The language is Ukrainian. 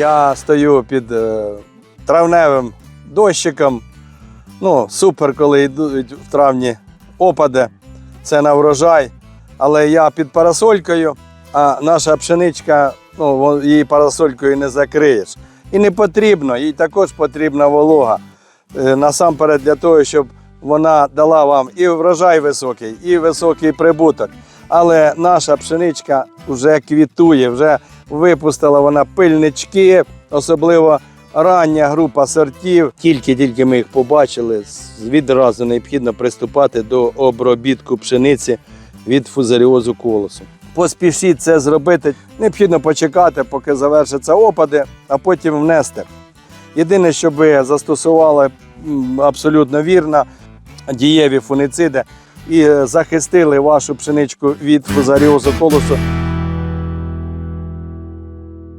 Я стою під е, травневим дощиком. Ну, супер, коли йдуть в травні опади. Це на врожай. Але я під парасолькою, а наша пшеничка, ну, її парасолькою не закриєш. І не потрібно, їй також потрібна волога. Е, Насамперед для того, щоб вона дала вам і врожай високий, і високий прибуток. Але наша пшеничка вже квітує, вже випустила вона пильнички, особливо рання група сортів. Тільки-тільки ми їх побачили, відразу необхідно приступати до обробітку пшениці від фузаріозу колосу. Поспішіть це зробити. Необхідно почекати, поки завершаться опади, а потім внести. Єдине, що ви застосували абсолютно вірно дієві фунициди і е, захистили вашу пшеничку від фузаріозу колосу